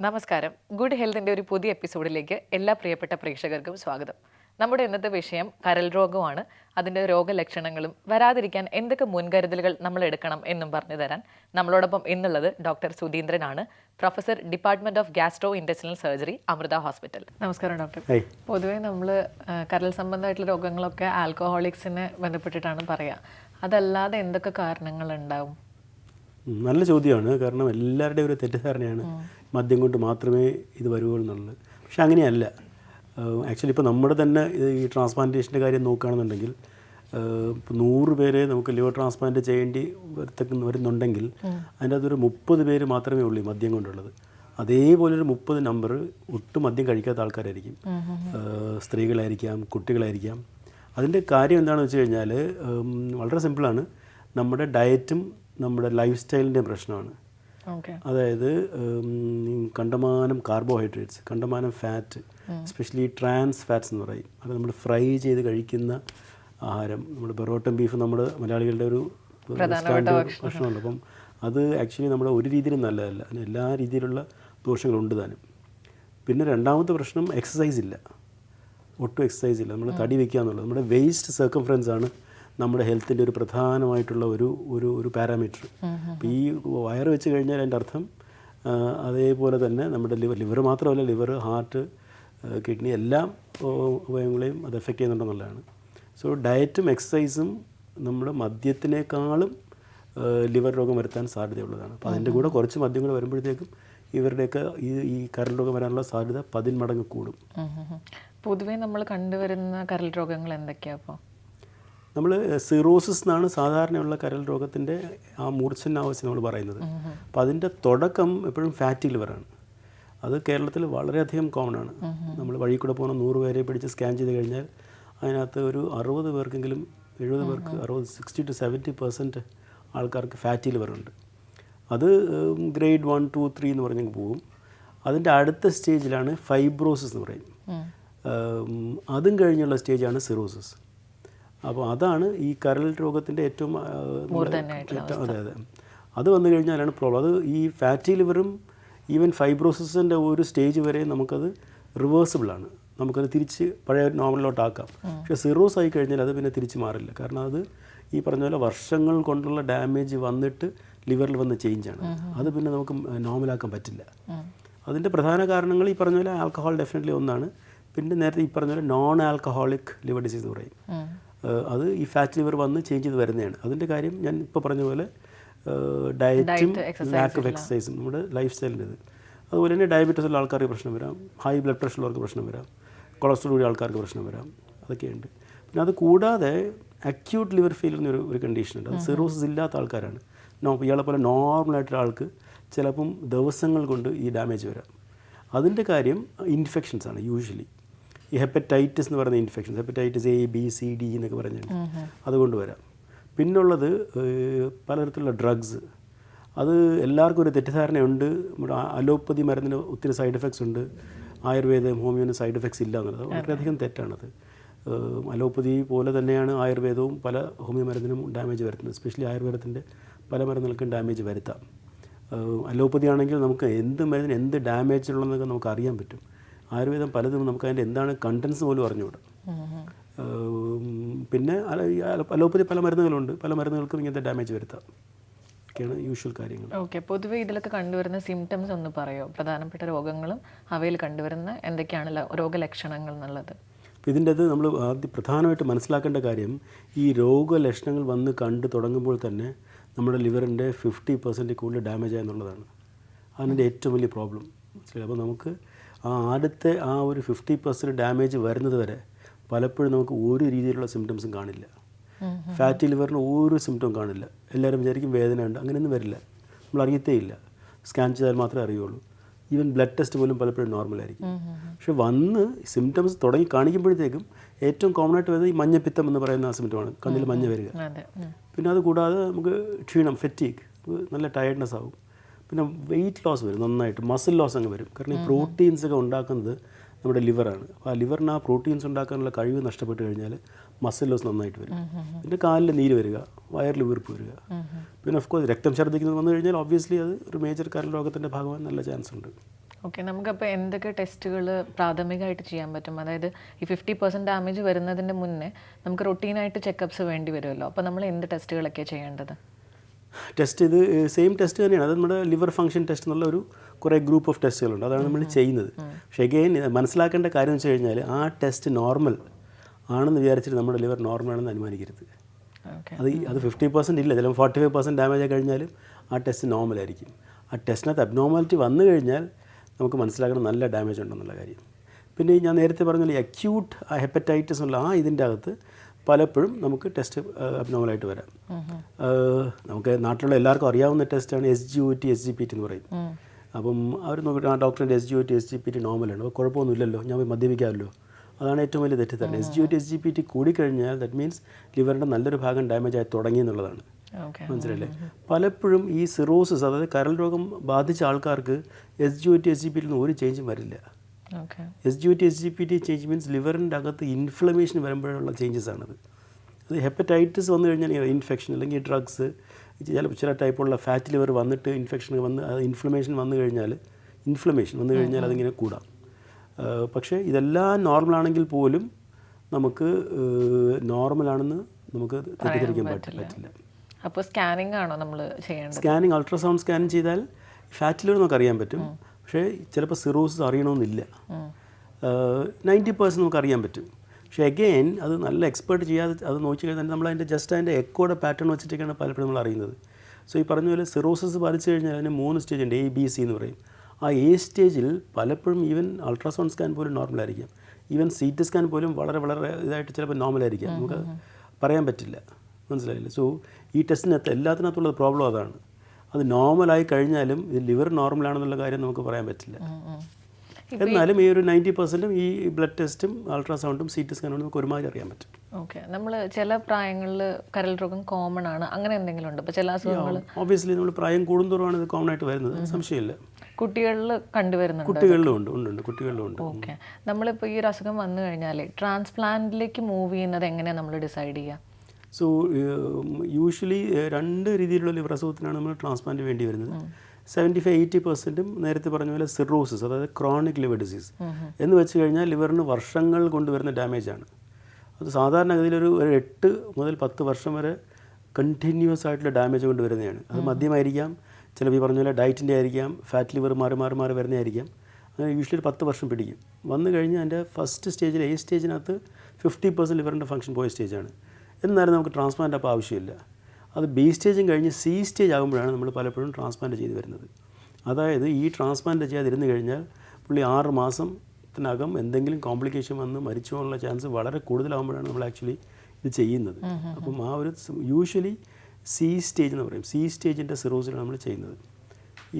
നമസ്കാരം. ഗുഡ് ഹെൽത്തിന്റെ ഒരു പുതിയ എപ്പിസോഡിലേക്ക് എല്ലാ പ്രിയപ്പെട്ട പ്രേക്ഷകർക്കും സ്വാഗതം. നമ്മുടെ ഇന്നത്തെ വിഷയം കരൽ രോഗമാണ്. അതിന്റെ രോഗലക്ഷണങ്ങളും വരാതിരിക്കാൻ എന്തൊക്കെ മുൻകരുതലുകൾ നമ്മൾ എടുക്കണം എന്നും പറഞ്ഞു തരാൻ നമ്മളോടൊപ്പം ഇന്നുള്ളത് doctor സുധീന്ദ്രനാണ്. Professor department of gastro intestinal surgery Amrita hospital. നമസ്കാരം ഡോക്ടർ. പൊതുവേ നമ്മൾ കരൽ സംബന്ധമായിട്ടുള്ള രോഗങ്ങളൊക്കെ ആൽക്കഹോളിക്സിനെ ബന്ധപ്പെട്ടിട്ടാണ് പറയുക അതല്ലാതെ എന്തൊക്കെ കാരണങ്ങൾ ഉണ്ടാവും ഉം, നല്ല ചോദ്യമാണ്. കാരണം എല്ലാവരുടെയും ഒരു തെറ്റിദ്ധാരണയാണ് മദ്യം കൊണ്ട് മാത്രമേ ഇത് വരുവുള്ളൂ എന്നുള്ളത്. പക്ഷെ അങ്ങനെയല്ല. ആക്ച്വലി ഇപ്പോൾ നമ്മുടെ തന്നെ ഈ ട്രാൻസ്പ്ലാന്റേഷന്റെ കാര്യം നോക്കുകയാണെന്നുണ്ടെങ്കിൽ ഇപ്പോൾ നൂറ് പേരെ നമുക്ക് ലിവർ ട്രാൻസ്പ്ലാന്റ് ചെയ്യേണ്ടി വരത്തക്ക വരുന്നുണ്ടെങ്കിൽ അതിന്റെ അതൊരു മുപ്പത് പേര് മാത്രമേ ഉള്ളൂ മദ്യം കൊണ്ടുള്ളത്. അതേപോലെ ഒരു മുപ്പത് നമ്പർ ഒട്ടും മദ്യം കഴിക്കാത്ത ആൾക്കാരായിരിക്കും. സ്ത്രീകളായിരിക്കാം കുട്ടികളായിരിക്കാം. അതിന്റെ കാര്യം എന്താണെന്ന് വെച്ച് കഴിഞ്ഞാൽ വളരെ സിമ്പിളാണ് നമ്മുടെ ഡയറ്റും നമ്മുടെ ലൈഫ് സ്റ്റൈലിന്റെ പ്രശ്നമാണ് അതായത് കണ്ടമാനം കാർബോഹൈഡ്രേറ്റ്സ് കണ്ടമാനം ഫാറ്റ് എസ്പെഷ്യലി ട്രാൻസ് ഫാറ്റ്സ് എന്ന് പറയും. അത് നമ്മൾ ഫ്രൈ ചെയ്ത് കഴിക്കുന്ന ആഹാരം. നമ്മുടെ ബെറോട്ടൻ ബീഫ് നമ്മുടെ മലയാളികളുടെ ഒരു സ്റ്റാൻഡേർഡ് ഭക്ഷണമുണ്ട്. അപ്പം അത് ആക്ച്വലി നമ്മുടെ ഒരു രീതിയിലും നല്ലതല്ല. അതിന് എല്ലാ രീതിയിലുള്ള ദോഷങ്ങളുണ്ട് താനും. പിന്നെ രണ്ടാമത്തെ പ്രശ്നം എക്സസൈസ് ഇല്ല. ഒട്ടും എക്സസൈസ് ഇല്ല. നമ്മൾ തടി വെക്കുക എന്നുള്ളത് നമ്മുടെ വേസ്റ്റ് സർക്കംഫറൻസ് ആണ് നമ്മുടെ ഹെൽത്തിന്റെ ഒരു പ്രധാനമായിട്ടുള്ള ഒരു ഒരു ഒരു പാരാമീറ്റർ. അപ്പോൾ ഈ വയറ് വെച്ച് കഴിഞ്ഞാൽ അതിന്റെ അർത്ഥം അതേപോലെ തന്നെ നമ്മുടെ ലിവർ ലിവർ മാത്രമല്ല ലിവർ ഹാർട്ട് കിഡ്നി എല്ലാം ഉപയോഗങ്ങളെയും അവയവങ്ങളെയും അത് എഫക്റ്റ് ചെയ്യുന്നുണ്ടെന്നുള്ളതാണ് സോ ഡയറ്റും എക്സസൈസും നമ്മുടെ മദ്യത്തിനേക്കാളും ലിവർ രോഗം വരുത്താൻ സാധ്യതയുള്ളതാണ്. അപ്പോൾ അതിന്റെ കൂടെ കുറച്ച് മദ്യം കൂടെ വരുമ്പോഴത്തേക്കും ഇവരുടെയൊക്കെ ഈ ഈ കരൾ രോഗം വരാനുള്ള സാധ്യത പതിന്മടങ്ങ് കൂടും. പൊതുവേ നമ്മൾ കണ്ടുവരുന്ന കരൾ രോഗങ്ങൾ എന്തൊക്കെയാണ് അപ്പോൾ? നമ്മൾ സിറോസിസ് എന്നാണ് സാധാരണയുള്ള കരൾ രോഗത്തിന്റെ ആ മൂർച്ഛനാവശ്യം നമ്മൾ പറയുന്നത്. അപ്പോൾ അതിന്റെ തുടക്കം എപ്പോഴും ഫാറ്റി ലിവറാണ് അത് കേരളത്തിൽ വളരെയധികം കോമൺ ആണ്. നമ്മൾ വഴി കൂടെ പോകുന്ന നൂറ് പേരെ പിടിച്ച് സ്കാൻ ചെയ്ത് കഴിഞ്ഞാൽ അതിനകത്ത് ഒരു അറുപത് പേർക്കെങ്കിലും എഴുപത് പേർക്ക് അറുപത് സിക്സ്റ്റി ടു സെവന്റി പെർസെന്റ് ആൾക്കാർക്ക് ഫാറ്റി ലിവറുണ്ട് അത് ഗ്രേഡ് വൺ ടു ത്രീ എന്ന് പറഞ്ഞങ്ങ് പോകും. അതിന്റെ അടുത്ത സ്റ്റേജിലാണ് ഫൈബ്രോസിസ് എന്ന് പറയും. അതും കഴിഞ്ഞുള്ള സ്റ്റേജാണ് സിറോസിസ്. അപ്പോൾ അതാണ് ഈ കരൾ രോഗത്തിന്റെ ഏറ്റവും അതെ അതെ. അത് വന്നു കഴിഞ്ഞാലാണ് പ്രോബ്ലം അത് ഈ ഫാറ്റി ലിവറും ഈവൻ ഫൈബ്രോസിസിന്റെ ഒരു സ്റ്റേജ് വരെ നമുക്കത് റിവേഴ്സിബിളാണ് നമുക്കത് തിരിച്ച് പഴയ നോർമലിലോട്ടാക്കാം പക്ഷെ സിറോസ് ആയി കഴിഞ്ഞാൽ അത് പിന്നെ തിരിച്ച് മാറില്ല. കാരണം അത് ഈ പറഞ്ഞ പോലെ വർഷങ്ങൾ കൊണ്ടുള്ള ഡാമേജ് വന്നിട്ട് ലിവറിൽ വന്ന ചേഞ്ചാണ് അത് പിന്നെ നമുക്ക് നോർമലാക്കാൻ പറ്റില്ല. അതിന്റെ പ്രധാന കാരണങ്ങൾ ഈ പറഞ്ഞ പോലെ ആൽക്കഹോൾ ഡെഫിനറ്റ്ലി ഒന്നാണ്. പിന്നെ നേരത്തെ ഈ പറഞ്ഞ പോലെ നോൺ ആൽക്കഹോളിക് ലിവർ ഡിസീസ് എന്ന് പറയും. അത് ഈ ഫാറ്റ് ലിവർ വന്ന് ചേഞ്ച് ചെയ്ത് വരുന്നതാണ്. അതിന്റെ കാര്യം ഞാൻ ഇപ്പോൾ പറഞ്ഞ പോലെ ഡയറ്റും ലാക്ക് ഓഫ് എക്സസൈസും നമ്മുടെ ലൈഫ് സ്റ്റൈലിന്റെ ഇത് അതുപോലെ തന്നെ ഡയബറ്റീസ് ഉള്ള ആൾക്കാർക്ക് പ്രശ്നം വരാം. ഹൈ ബ്ലഡ് പ്രഷർ ഉള്ളവർക്ക് പ്രശ്നം വരാം. കൊളസ്ട്രോൾ ഉള്ള ആൾക്കാർക്ക് പ്രശ്നം വരാം. അതൊക്കെയുണ്ട്. പിന്നെ അത് കൂടാതെ അക്യൂട്ട് ലിവർ ഫെയിലിയർ എന്നൊരു ഒരു കണ്ടീഷൻ ഉണ്ട്. അത് സിറോസിസ് ഇല്ലാത്ത ആൾക്കാരാണ്. നോ ഇയാളെ പോലെ നോർമലായിട്ടുള്ള ആൾക്ക് ചിലപ്പം ദിവസങ്ങൾ കൊണ്ട് ഈ ഡാമേജ് വരാം. അതിന്റെ കാര്യം ഇൻഫെക്ഷൻസ് ആണ് യൂഷ്വലി ഈ ഹെപ്പറ്റൈറ്റിസ് എന്ന് പറയുന്ന infections hepatitis A B C D എന്നൊക്കെ പറഞ്ഞിട്ടുണ്ട്. അതുകൊണ്ട് വരാം. പിന്നുള്ളത് പലതരത്തിലുള്ള ഡ്രഗ്സ് അത് എല്ലാവർക്കും ഒരു തെറ്റിദ്ധാരണയുണ്ട്. നമ്മുടെ അലോപ്പതി മരുന്നിന് ഒത്തിരി സൈഡ് എഫക്ട്സ് ഉണ്ട്. ആയുർവേദം ഹോമിയോന് സൈഡ് എഫക്ട്സ് ഇല്ല എന്നുള്ളത്. വളരെയധികം തെറ്റാണത്. അലോപ്പതി പോലെ തന്നെയാണ് ആയുർവേദവും പല ഹോമിയോ മരുന്നിനും ഡാമേജ് വരുത്തുന്നത്. സ്പെഷ്യലി ആയുർവേദത്തിന്റെ പല മരുന്നുകൾക്കും ഡാമേജ് വരുത്താം. അലോപ്പതി ആണെങ്കിൽ നമുക്ക് എന്ത് മരുന്നിന് എന്ത് ഡാമേജ് ഉള്ളതെന്നൊക്കെ നമുക്ക് അറിയാൻ പറ്റും. ആയുർവേദം പലതും നമുക്ക് അതിന്റെ എന്താണ് കണ്ടൻസ് പോലും അറിഞ്ഞുകൂടാ. പിന്നെ അലോപ്പതി പല മരുന്നുകളുണ്ട്. പല മരുന്നുകൾക്കും ഇങ്ങനത്തെ ഡാമേജ് വരുത്താം. ഒക്കെയാണ് യൂഷ്വൽ കാര്യങ്ങൾ. ഓക്കെ പൊതുവെ ഇതിലൊക്കെ കണ്ടുവരുന്ന സിംറ്റംസ് ഒന്ന് പറയോ? പ്രധാനപ്പെട്ട രോഗങ്ങളും അവയിൽ കണ്ടുവരുന്ന എന്തൊക്കെയാണ് രോഗലക്ഷണങ്ങൾ എന്നുള്ളത്? ഇതിന്റെ അത് നമ്മൾ ആദ്യം പ്രധാനമായിട്ട് മനസ്സിലാക്കേണ്ട കാര്യം ഈ രോഗലക്ഷണങ്ങൾ വന്ന് കണ്ടു തുടങ്ങുമ്പോൾ തന്നെ നമ്മുടെ ലിവറിന്റെ ഫിഫ്റ്റി പെർസെന്റ് കൂടുതൽ ഡാമേജ് ആയെന്നുള്ളതാണ്. അതിന്റെ ഏറ്റവും വലിയ പ്രോബ്ലം മനസ്സിലായി? അപ്പോൾ നമുക്ക് ആ ആദ്യത്തെ ആ ഒരു ഫിഫ്റ്റി പെർസെന്റ് ഡാമേജ് വരുന്നത് വരെ പലപ്പോഴും നമുക്ക് ഒരു രീതിയിലുള്ള സിംറ്റംസും കാണില്ല. ഫാറ്റി ലിവറിന് ഒരു സിംറ്റവും കാണില്ല. എല്ലാവരും വിചാരിക്കും വേദന ഉണ്ട്. അങ്ങനെയൊന്നും വരില്ല. നമ്മൾ അറിയത്തേ ഇല്ല സ്കാൻ ചെയ്താൽ മാത്രമേ അറിയുള്ളൂ. ഈവൻ ബ്ലഡ് ടെസ്റ്റ് പോലും പലപ്പോഴും നോർമലായിരിക്കും പക്ഷെ വന്ന് സിംറ്റംസ് തുടങ്ങി കാണിക്കുമ്പോഴത്തേക്കും ഏറ്റവും കോമൺ ആയിട്ട് വരുന്നത് ഈ മഞ്ഞപ്പിത്തം എന്ന് പറയുന്ന ആ സിംറ്റമാണ് കണ്ണിൽ മഞ്ഞ വരിക. പിന്നെ അത് കൂടാതെ നമുക്ക് ക്ഷീണം ഫെറ്റീക്ക് നല്ല ടയർഡ്നെസ് ആവും. പിന്നെ വെയിറ്റ് ലോസ് വരും നന്നായിട്ട് മസിൽ ലോസ് അങ്ങ് വരും. കാരണം ഈ പ്രോട്ടീൻസ് ഒക്കെ ഉണ്ടാക്കുന്നത് നമ്മുടെ ലിവറാണ് അപ്പോൾ ആ ലിവറിന് ആ പ്രോട്ടീൻസ് ഉണ്ടാക്കാനുള്ള കഴിവ് നഷ്ടപ്പെട്ട് കഴിഞ്ഞാൽ മസിൽ ലോസ് നന്നായിട്ട് വരും. പിന്നെ കാലിൽ നീര് വരിക വയറിൽ വീർപ്പ് വരിക. പിന്നെ ഓഫ് കോഴ്സ് രക്തം ഛർദ്ദിക്കുന്നത് വന്നു കഴിഞ്ഞാൽ ഒബ്വിയസ്ലി അത് ഒരു മേജർ കരൾ രോഗത്തിന്റെ ഭാഗമായി നല്ല ചാൻസ് ഉണ്ട്. ഓക്കെ നമുക്കപ്പോൾ എന്തൊക്കെ ടെസ്റ്റുകൾ പ്രാഥമികമായിട്ട് ചെയ്യാൻ പറ്റും? അതായത് ഈ ഫിഫ്റ്റി പെർസെന്റ് ഡാമേജ് വരുന്നതിന്റെ മുന്നേ നമുക്ക് റൊട്ടീനായിട്ട് ചെക്കപ്സ് വേണ്ടി വരുമല്ലോ. അപ്പോൾ നമ്മൾ എന്ത് ടെസ്റ്റുകളൊക്കെയാണ് ചെയ്യേണ്ടത്? ടെസ്റ്റ് ഇത് സെയിം ടെസ്റ്റ് തന്നെയാണ്. അത് നമ്മുടെ ലിവർ ഫംഗ്ഷൻ ടെസ്റ്റ് എന്നുള്ള ഒരു കുറേ ഗ്രൂപ്പ് ഓഫ് ടെസ്റ്റുകളുണ്ട് അതാണ് നമ്മൾ ചെയ്യുന്നത്. പക്ഷേ എഗെയിൻ മനസ്സിലാക്കേണ്ട കാര്യം എന്ന് വെച്ച് കഴിഞ്ഞാൽ ആ ടെസ്റ്റ് നോർമൽ ആണെന്ന് വിചാരിച്ചിട്ട് നമ്മുടെ ലിവർ നോർമൽ ആണെന്ന് അനുമാനിക്കരുത്. അത് അത് ഫിഫ്റ്റി പെർസെന്റ് ഇല്ല. ചിലപ്പോൾ ഫോർട്ടി ഫൈവ് പെർസെന്റ് ഡാമേജ് ആയി കഴിഞ്ഞാലും ആ ടെസ്റ്റ് നോർമൽ ആയിരിക്കും. ആ ടെസ്റ്റിനകത്ത് അബ്നോർമാലിറ്റി വന്നു കഴിഞ്ഞാൽ നമുക്ക് മനസ്സിലാക്കണം നല്ല ഡാമേജ് ഉണ്ടെന്നുള്ള കാര്യം. പിന്നെ ഞാൻ നേരത്തെ പറഞ്ഞ അക്യൂട്ട് ഹെപ്പറ്റൈറ്റിസ് ഉള്ള ആ ഇതിന്റെ അകത്ത് പലപ്പോഴും നമുക്ക് ടെസ്റ്റ് അബ്നോമലായിട്ട് വരാം. നമുക്ക് നാട്ടിലുള്ള എല്ലാവർക്കും അറിയാവുന്ന ടെസ്റ്റാണ് S G O T S G P T എന്ന് പറയും. അപ്പം അവർ നോക്കിയിട്ട് ആ doctor S G O T S G P T നോർമലാണ് അപ്പോൾ കുഴപ്പമൊന്നുമില്ലല്ലോ ഞാൻ പോയി മദ്യപിക്കാമല്ലോ. അതാണ് ഏറ്റവും വലിയ തെറ്റിദ്ധാരണ. S G O T S G P T കൂടിക്കഴിഞ്ഞാൽ ദറ്റ് മീൻസ് ലിവറിന്റെ നല്ലൊരു ഭാഗം ഡാമേജ് ആയി തുടങ്ങി എന്നുള്ളതാണ്. മനസ്സിലല്ലേ പലപ്പോഴും ഈ സിറോസിസ് അതായത് കരൾ രോഗം ബാധിച്ച ആൾക്കാർക്ക് S G O T S G P T ഒരു ചേഞ്ചും വരില്ല. S G O T S G P T change means ലിവറിന്റെ അകത്ത് ഇൻഫ്ലമേഷൻ വരുമ്പോഴുള്ള ചേഞ്ചസ് ആണത്. അത് ഹെപ്പറ്റൈറ്റിസ് വന്നു കഴിഞ്ഞാൽ ഇൻഫെക്ഷൻ അല്ലെങ്കിൽ ഡ്രഗ്സ് ചില ചില ടൈപ്പുള്ള ഫാറ്റ് ലിവർ വന്നിട്ട് ഇൻഫെക്ഷൻ വന്ന് ഇൻഫ്ലമേഷൻ വന്നു കഴിഞ്ഞാൽ ഇൻഫ്ലമേഷൻ വന്നു കഴിഞ്ഞാൽ അതിങ്ങനെ കൂടാം. പക്ഷേ ഇതെല്ലാം നോർമലാണെങ്കിൽ പോലും നമുക്ക് നോർമലാണെന്ന് നമുക്ക് തെറ്റിദ്ധരിക്കാൻ പറ്റില്ല. പറ്റില്ല. അപ്പോൾ സ്കാനിങ് ആണോ നമ്മൾ ചെയ്യേണ്ടത്? സ്കാനിങ് അൾട്രാസൗണ്ട് സ്കാൻ ചെയ്താൽ ഫാറ്റ് ലിവർ നമുക്ക് അറിയാൻ പറ്റും. പക്ഷേ ചിലപ്പോൾ സിറോസിസ് അറിയണമെന്നില്ല. നയന്റി പേഴ്സന്റ് നമുക്ക് അറിയാൻ പറ്റും. പക്ഷേ അഗെയിൻ അത് നല്ല എക്സ്പേർട്ട് ചെയ്യാതെ അത് നോക്കി കഴിഞ്ഞാൽ നമ്മൾ അതിന്റെ ജസ്റ്റ് അതിന്റെ എക്കോടെ പാറ്റേൺ വെച്ചിട്ടൊക്കെയാണ് പലപ്പോഴും നമ്മൾ അറിയുന്നത്. സോ ഈ പറഞ്ഞ പോലെ സിറോസിസ് ബാധിച്ചു കഴിഞ്ഞാൽ അതിന് മൂന്ന് സ്റ്റേജ് ഉണ്ട് എ ബി സി എന്ന് പറയും. ആ എ സ്റ്റേജിൽ പലപ്പോഴും ഈവൻ അൾട്രാസൗണ്ട് സ്കാൻ പോലും നോർമൽ ആയിരിക്കാം. ഈവൻ സി ടി സ്കാൻ പോലും വളരെ വളരെ ഇതായിട്ട് ചിലപ്പോൾ നോർമൽ ആയിരിക്കാം. നമുക്ക് പറയാൻ പറ്റില്ല. മനസ്സിലായില്ല? സോ ഈ ടെസ്റ്റിനകത്ത് എല്ലാത്തിനകത്തുള്ള പ്രോബ്ലം അതാണ്. അത് നോർമലായി കഴിഞ്ഞാലും ഇത് ലിവർ നോർമലാണെന്നുള്ള കാര്യം നമുക്ക് പറയാൻ പറ്റില്ല. എന്നാലും ഈ ഒരു നയന്റി പെർസെന്റും ഈ ബ്ലഡ് ടെസ്റ്റും അൾട്രാസൗണ്ടും സി ടി സ്കാനും നമുക്ക് ഒരുമാതിരി അറിയാൻ പറ്റും. ഓക്കെ നമ്മൾ ചില പ്രായങ്ങളിൽ കരൾ രോഗം കോമൺ ആണ്. അങ്ങനെ എന്തെങ്കിലും ഉണ്ട്? ഇപ്പോൾ ചില അസുഖങ്ങൾ ഓബിയസ്ലി നമ്മൾ പ്രായം കൂടുന്തോറുമാണ് ഇത് കോമൺ ആയിട്ട് വരുന്നത്. സംശയമില്ല. കുട്ടികളിൽ കണ്ടുവരുന്നുണ്ട് കുട്ടികളിലും ഉണ്ട് ഉണ്ട് ഉണ്ട്. കുട്ടികളിലും ഉണ്ട്. ഓക്കെ നമ്മളിപ്പോൾ ഈ ഒരു അസുഖം വന്നു കഴിഞ്ഞാൽ ട്രാൻസ്പ്ലാന്റിലേക്ക് മൂവ് ചെയ്യുന്നത് എങ്ങനെയാണ് നമ്മൾ ഡിസൈഡ് ചെയ്യുക സോ യൂഷ്വലി രണ്ട് രീതിയിലുള്ള ലിവർ അസുഖത്തിനാണ് നമ്മൾ ട്രാൻസ്പ്ലാന്റ് വേണ്ടി വരുന്നത്. സെവന്റി ഫൈവ് എയ്റ്റി പെർസെന്റും നേരത്തെ പറഞ്ഞ പോലെ സിറോസിസ് അതായത് ക്രോണിക് ലിവർ ഡിസീസ് എന്ന് വെച്ച് കഴിഞ്ഞാൽ ലിവറിന് വർഷങ്ങൾ കൊണ്ടുവരുന്ന ഡാമേജ് ആണ്. അത് സാധാരണഗതിയിൽ ഒരു ഒരു എട്ട് മുതൽ പത്ത് വർഷം വരെ കണ്ടിന്യൂസ് ആയിട്ടുള്ള ഡാമേജ് കൊണ്ട് വരുന്നതാണ്. അത് മദ്യമായിരിക്കാം. ചിലപ്പോൾ ഈ പറഞ്ഞ പോലെ ഡയറ്റിന്റെ ആയിരിക്കാം. ഫാറ്റ് ലിവർ മാറി മാറി മാറി വരുന്നതായിരിക്കാം. അങ്ങനെ യൂഷ്വലി ഒരു പത്ത് വർഷം പിടിക്കും. വന്നു കഴിഞ്ഞാൽ അതിന്റെ ഫസ്റ്റ് സ്റ്റേജിൽ എ സ്റ്റേജിനകത്ത് ഫിഫ്റ്റി പെർസെന്റ് ലിവറിന്റെ ഫംഗ്ഷൻ പോയ സ്റ്റേജാണ് എന്നാലും നമുക്ക് ട്രാൻസ്പ്ലാന്റ് അപ്പോൾ ആവശ്യമില്ല. അത് ബി സ്റ്റേജും കഴിഞ്ഞ് സി സ്റ്റേജ് ആകുമ്പോഴാണ് നമ്മൾ പലപ്പോഴും ട്രാൻസ്പ്ലാന്റ് ചെയ്തു വരുന്നത്. അതായത് ഈ ട്രാൻസ്പ്ലാന്റ് ചെയ്യാതിരുന്നു കഴിഞ്ഞാൽ പുള്ളി ആറ് മാസത്തിനകം എന്തെങ്കിലും കോംപ്ലിക്കേഷൻ വന്ന് മരിച്ചു പോകാനുള്ള ചാൻസ് വളരെ കൂടുതലാകുമ്പോഴാണ് നമ്മൾ ആക്ച്വലി ഇത് ചെയ്യുന്നത്. അപ്പം ആ ഒരു യൂഷ്വലി സി സ്റ്റേജ് എന്ന് പറയും. സി സ്റ്റേജിന്റെ സിറോസിലാണ് നമ്മൾ ചെയ്യുന്നത്.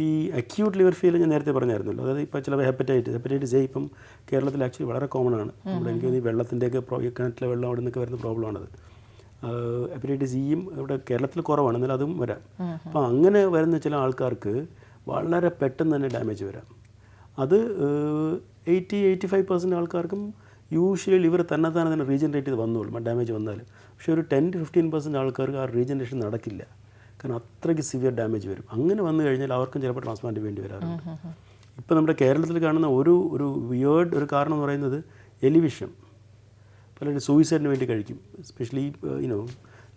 ഈ അക്യൂട്ട് ലിവർ ഫെയിൽ ഞാൻ നേരത്തെ പറഞ്ഞായിരുന്നല്ലോ. അതായത് ഇപ്പോൾ ചില ഹെപ്പറ്റൈറ്റിസ് ഹെപ്പറ്റൈറ്റിസ് എ ഇപ്പം കേരളത്തിൽ ആക്ച്വലി വളരെ കോമൺ ആണ്. നമ്മുടെ എനിക്ക് ഈ വെള്ളത്തിന്റെയൊക്കെ കിണറ്റിലെ വെള്ളം അവിടെ നിന്നൊക്കെ വരുന്ന പ്രോബ്ലമാണത് ഹെപ്പറ്റൈറ്റിസ് ഇയും ഇവിടെ കേരളത്തിൽ കുറവാണ്. എന്നാൽ അതും വരാം. അപ്പോൾ അങ്ങനെ വരുന്ന ചില ആൾക്കാർക്ക് വളരെ പെട്ടെന്ന് തന്നെ ഡാമേജ് വരാം. അത് എയ്റ്റി എയ്റ്റി ഫൈവ് പെർസെന്റ് ആൾക്കാർക്കും യൂഷ്വലി ലിവർ തന്നെ തന്നെ തന്നെ റീജനറേറ്റ് ചെയ്ത് വന്നോളും. ഡാമേജ് വന്നാൽ പക്ഷേ ഒരു ടെൻ ടു ഫിഫ്റ്റീൻ പെർസെന്റ് ആൾക്കാർക്ക് ആ റീജനറേഷൻ നടക്കില്ല. കാരണം അത്രയ്ക്ക് സിവിയർ ഡാമേജ് വരും. അങ്ങനെ വന്നു കഴിഞ്ഞാൽ അവർക്കും ചിലപ്പോൾ ട്രാൻസ്പ്ലാന്റ് വേണ്ടി വരാറുണ്ട്. ഇപ്പോൾ നമ്മുടെ കേരളത്തിൽ കാണുന്ന ഒരു ഒരു വിയേർഡ് ഒരു കാരണം എന്ന് പറയുന്നത് എലിവിഷം. പലരും സൂയിസൈഡിന് വേണ്ടി കഴിക്കും. എസ്പെഷ്യലി യുനോ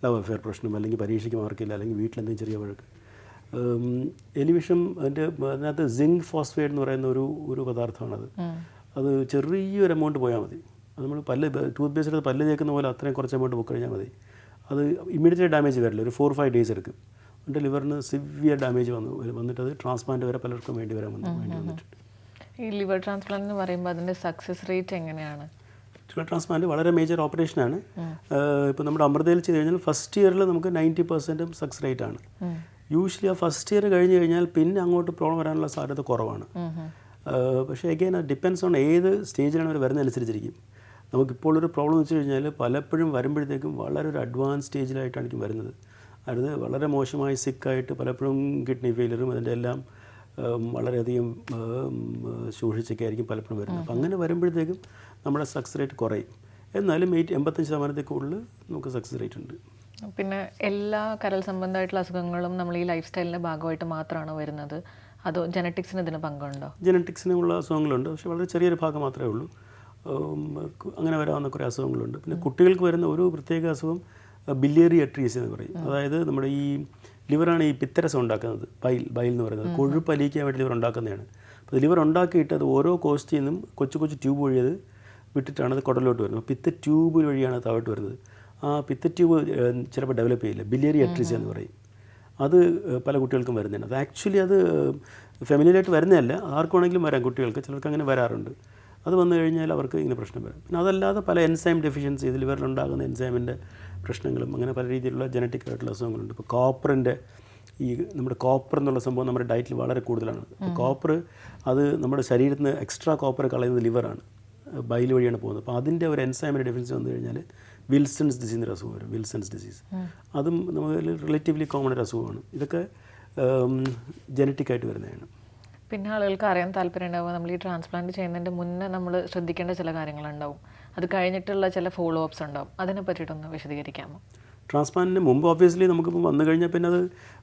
ലവ് അഫെയർ പ്രശ്നം അല്ലെങ്കിൽ പരീക്ഷയ്ക്ക് മാർക്കില്ല അല്ലെങ്കിൽ വീട്ടിലെന്തെങ്കിലും ചെറിയ വഴക്ക്. എലിവിഷം അതിന്റെ അതിനകത്ത് സിങ്ക് ഫോസ്ഫേറ്റ് എന്ന് പറയുന്ന ഒരു ഒരു പദാർത്ഥമാണത്. അത് ചെറിയൊരു എമൗണ്ട് പോയാൽ മതി. അത് നമ്മൾ പല്ല് ടൂത്ത് പേസ്റ്റ് പല്ല് തേക്കുന്ന പോലെ അത്രയും കുറച്ച് എമൗണ്ട് പോയി കഴിഞ്ഞാൽ മതി. അത് ഇമ്മീഡിയറ്റ് ഡാമേജ് വരില്ല. ഒരു ഫോർ ഫൈവ് ഡേയ്സ് എടുക്കും. എന്റെ ലിവറിന് സിവിയർ ഡാമേജ് വന്നു. വന്നിട്ട് അത് ട്രാൻസ്പ്ലാന്റ് വരെ പലർക്കും വേണ്ടി വരാൻ വേണ്ടി വന്നിട്ടുണ്ട്. ഈ ലിവർ ട്രാൻസ്പ്ലാന്റ് എന്ന് പറയുമ്പോൾ അതിന്റെ സക്സസ് റേറ്റ് എങ്ങനെയാണ്? ലിവർ ട്രാൻസ്പ്ലാന്റ് വളരെ മേജർ ഓപ്പറേഷനാണ് ഇപ്പോൾ നമ്മുടെ അമൃതയിൽ ചെയ്ത് കഴിഞ്ഞാൽ ഫസ്റ്റ് ഇയറിൽ നമുക്ക് നയന്റി പെർസെന്റും സക്സസ് റേറ്റ് ആണ്. യൂഷ്വലി ആ ഫസ്റ്റ് ഇയർ കഴിഞ്ഞ് കഴിഞ്ഞാൽ പിന്നെ അങ്ങോട്ട് പ്രോബ്ലം വരാനുള്ള സാധ്യത കുറവാണ്. പക്ഷേ അഗൈൻ അത് ഡിപ്പെൻസ് ഓൺ ഏത് സ്റ്റേജിലാണ് അവർ വരുന്നതനുസരിച്ചിരിക്കും നമുക്കിപ്പോൾ ഒരു പ്രോബ്ലം എന്ന് വെച്ച് കഴിഞ്ഞാൽ പലപ്പോഴും വരുമ്പോഴത്തേക്കും വളരെ ഒരു അഡ്വാൻസ് സ്റ്റേജിലായിട്ടാണ് വരുന്നത്. അത് വളരെ മോശമായി സിക്കായിട്ട് പലപ്പോഴും കിഡ്നി ഫെയിലറും അതിന്റെ എല്ലാം വളരെയധികം ഉം, ശോഷിച്ചൊക്കെ ആയിരിക്കും പലപ്പോഴും വരുന്നത്. അപ്പം അങ്ങനെ വരുമ്പോഴത്തേക്കും നമ്മുടെ സക്സസ് റേറ്റ് കുറയും. എന്നാലും എയ്റ്റ് എൺപത്തഞ്ച് ശതമാനത്തിൽ കൂടുതൽ നമുക്ക് സക്സസ് റേറ്റ് ഉണ്ട്. പിന്നെ എല്ലാ കരൽ സംബന്ധമായിട്ടുള്ള അസുഖങ്ങളും നമ്മൾ ഈ ലൈഫ് സ്റ്റൈലിന്റെ ഭാഗമായിട്ട് മാത്രമാണ് വരുന്നത്. അതോ ജനറ്റിക്സിന് ഇതിന് പങ്കുണ്ടോ? ജനറ്റിക്സിനുള്ള അസുഖങ്ങളുണ്ട്. പക്ഷേ വളരെ ചെറിയൊരു ഭാഗം മാത്രമേ ഉള്ളൂ. അങ്ങനെ വരാവുന്ന കുറേ അസുഖങ്ങളുണ്ട്. പിന്നെ കുട്ടികൾക്ക് വരുന്ന ഒരു പ്രത്യേക അസുഖം ബില്ലിയറി അട്രീസ് എന്ന് പറയും. അതായത് നമ്മുടെ ഈ ലിവറാണ് ഈ പിത്തരസം ഉണ്ടാക്കുന്നത് ബൈൽ ബൈൽ എന്ന് പറയുന്നത്. കൊഴുപ്പ് അലിയിക്കാൻ വേണ്ടി ലിവർ ഉണ്ടാക്കുന്നതാണ്. അപ്പോൾ ലിവർ ഉണ്ടാക്കിയിട്ട് അത് ഓരോ കോസ്റ്റിൽ നിന്നും കൊച്ചു കൊച്ചു ട്യൂബ് വഴി അത് വിട്ടിട്ടാണ് അത് കുടലോട്ട് വരുന്നത്. പിത്ത ട്യൂബ് വഴിയാണ് താഴോട്ട് വരുന്നത്. ആ പിത്ത ട്യൂബ് ചിലപ്പോൾ ഡെവലപ്പ് ചെയ്യില്ല. ബില്ലിയറി അട്രീസ് എന്ന് പറയും. അത് പല കുട്ടികൾക്കും വരുന്നതാണ്. അത് ആക്ച്വലി അത് ഫെമിലിയലായിട്ട് വരുന്നതല്ല. ആർക്കുവാണെങ്കിലും വരാം കുട്ടികൾക്ക്. ചിലർക്ക് അങ്ങനെ വരാറുണ്ട്. അത് വന്നു കഴിഞ്ഞാൽ അവർക്ക് ഇങ്ങനെ പ്രശ്നം വരും. പിന്നെ അതല്ലാതെ പല എൻസൈം ഡെഫിഷ്യൻസി ഇതിൽ ഉണ്ടാകുന്ന എൻസൈമിന്റെ പ്രശ്നങ്ങളും അങ്ങനെ പല രീതിയിലുള്ള ജനറ്റിക് ആയിട്ടുള്ള അസുഖങ്ങളുണ്ട്. ഇപ്പോൾ കോപ്പറിന്റെ ഈ നമ്മുടെ കോപ്പർ എന്നുള്ള സംഭവം നമ്മുടെ ഡയറ്റിൽ വളരെ കൂടുതലാണ്. കോപ്പർ അത് നമ്മുടെ ശരീരത്തിന് എക്സ്ട്രാ കോപ്പർ കളയുന്നത് ലിവറാണ്. ബൈൽ വഴിയാണ് പോകുന്നത്. അപ്പോൾ അതിന്റെ ഒരു എൻസൈമിന്റെ ഡെഫിഷ്യൻസി വന്നു കഴിഞ്ഞാൽ വിൽസൺസ് ഡിസീസിന്റെ അസുഖം വരും വിൽസൺസ് ഡിസീസ്. അതും നമുക്ക് റിലേറ്റീവ്ലി കോമൺ ഒരു അസുഖമാണ്. ഇതൊക്കെ ജനറ്റിക് ആയിട്ട് വരുന്നതാണ്. പിന്നെ ആളുകൾക്ക് അറിയാൻ താല്പര്യം ഉണ്ടാവുക നമ്മൾ ഈ ട്രാൻസ്പ്ലാന്റ് ചെയ്യുന്നതിന്റെ മുന്നേ നമ്മൾ ശ്രദ്ധിക്കേണ്ട ചില കാര്യങ്ങളുണ്ടാവും. അത് കഴിഞ്ഞിട്ടുള്ള ചില ഫോളോ അപ്സ് ഉണ്ടാവും. അതിനെ പറ്റിയിട്ടൊന്ന് വിശദീകരിക്കാമോ? ട്രാൻസ്പ്ലാന്റിന് മുമ്പ് ഓബ്വിയസ്ലി നമുക്കിപ്പോൾ വന്നു കഴിഞ്ഞാൽ പിന്നെ അത്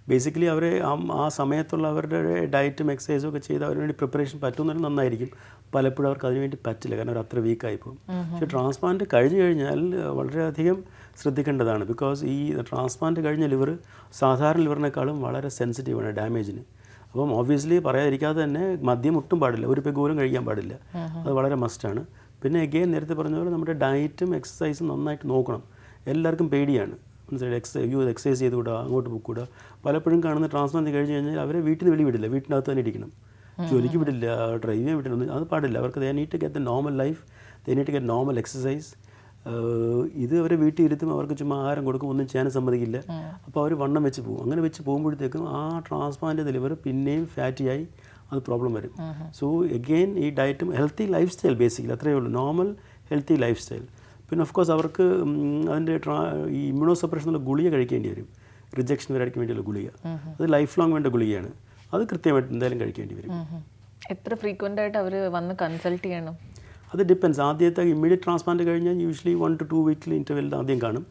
ബേസിക്കലി അവരെ ആ ആ സമയത്തുള്ള അവരുടെ ഡയറ്റും എക്സസൈസും ഒക്കെ ചെയ്ത് അതിന് വേണ്ടി പ്രിപ്പറേഷൻ പറ്റുന്നതിന് നന്നായിരിക്കും. പലപ്പോഴും അവർക്ക് അതിനുവേണ്ടി പറ്റില്ല കാരണം അവർ അത്ര വീക്കായി പോകും പക്ഷേ ട്രാൻസ്പ്ലാന്റ് കഴിഞ്ഞു കഴിഞ്ഞാൽ വളരെയധികം ശ്രദ്ധിക്കേണ്ടതാണ് ബിക്കോസ് ഈ ട്രാൻസ്പ്ലാന്റ് കഴിഞ്ഞ ലിവർ സാധാരണ ലിവറിനേക്കാളും വളരെ സെൻസിറ്റീവാണ് ഡാമേജിന് അപ്പം ഓബ്വിയസ്ലി പറയാതിരിക്കാതെ തന്നെ മദ്യം ഒട്ടും പാടില്ല ഒരു പെഗൂലും കഴിക്കാൻ പാടില്ല. അത് വളരെ മസ്റ്റാണ് പിന്നെ എഗെയിൻ നേരത്തെ പറഞ്ഞ പോലെ നമ്മുടെ ഡയറ്റും എക്സസൈസും നന്നായിട്ട് നോക്കണം. എല്ലാവർക്കും പേടിയാണ്. മനസ്സിലായി എക്സ് അയ്യോ എക്സസൈസ് ചെയ്ത് കൂടാ അങ്ങോട്ട് പോയിക്കൂടാ. പലപ്പോഴും കാണുന്ന ട്രാൻസ്പ്ലാന്റ് കഴിഞ്ഞ് കഴിഞ്ഞാൽ അവരെ വീട്ടിൽ നിന്ന് വെളി വിടില്ല. വീട്ടിനകത്ത് തന്നെ ഇരിക്കണം. ജോലിക്ക് വിടില്ല ഡ്രൈവ് ചെയ്യാൻ വിടില്ല അത് പാടില്ല. അവർക്ക് they need get the normal life they need get normal exercise ഇത് അവരെ വീട്ടിൽ ഇരുത്തും അവർക്ക് ചുമ്മാ ആഹാരം കൊടുക്കും ഒന്നും ചെയ്യാൻ സമ്മതിക്കില്ല. അപ്പോൾ അവർ വണ്ണം വെച്ച് പോകും. അങ്ങനെ വെച്ച് പോകുമ്പോഴത്തേക്കും ആ ട്രാൻസ്പ്ലാന്റ് ഡെലിവർ പിന്നെയും ഫാറ്റിയായി അത് പ്രോബ്ലം വരും. സോ എഗെയിൻ ഈ ഡയറ്റും ഹെൽത്തി ലൈഫ് സ്റ്റൈൽ ബേസിക്കലി അത്രയേ ഉള്ളൂ. നോർമൽ ഹെൽത്തി ലൈഫ് സ്റ്റൈൽ പിന്നെ ഓഫ് കോഴ്സ് അവർക്ക് അതിന്റെ ട്രാ ഈ ഇമ്മ്യൂണോ സപ്രഷനുള്ള ഗുളിക കഴിക്കേണ്ടി വരും. റിജക്ഷൻ വരാതിരിക്കാൻ വേണ്ടിയുള്ള ഗുളിക. അത് ലൈഫ് ലോങ് വേണ്ട ഗുളികയാണ്. അത് കൃത്യമായിട്ട് എന്തായാലും കഴിക്കേണ്ടി വരും. എത്ര ഫ്രീക്വന്റ് ആയിട്ട് അവർ വന്ന് കൺസൾട്ട് ചെയ്യണം? അത് ഡിപ്പെൻസ് ആദ്യത്തെ ഇമ്മീഡിയറ്റ് ട്രാൻസ്പ്ലാന്റ് കഴിഞ്ഞാൽ യൂഷ്വലി വൺ ടു ടു വീക്കിൽ ഇന്റർവെല്ലിൽ ആദ്യം കാണും.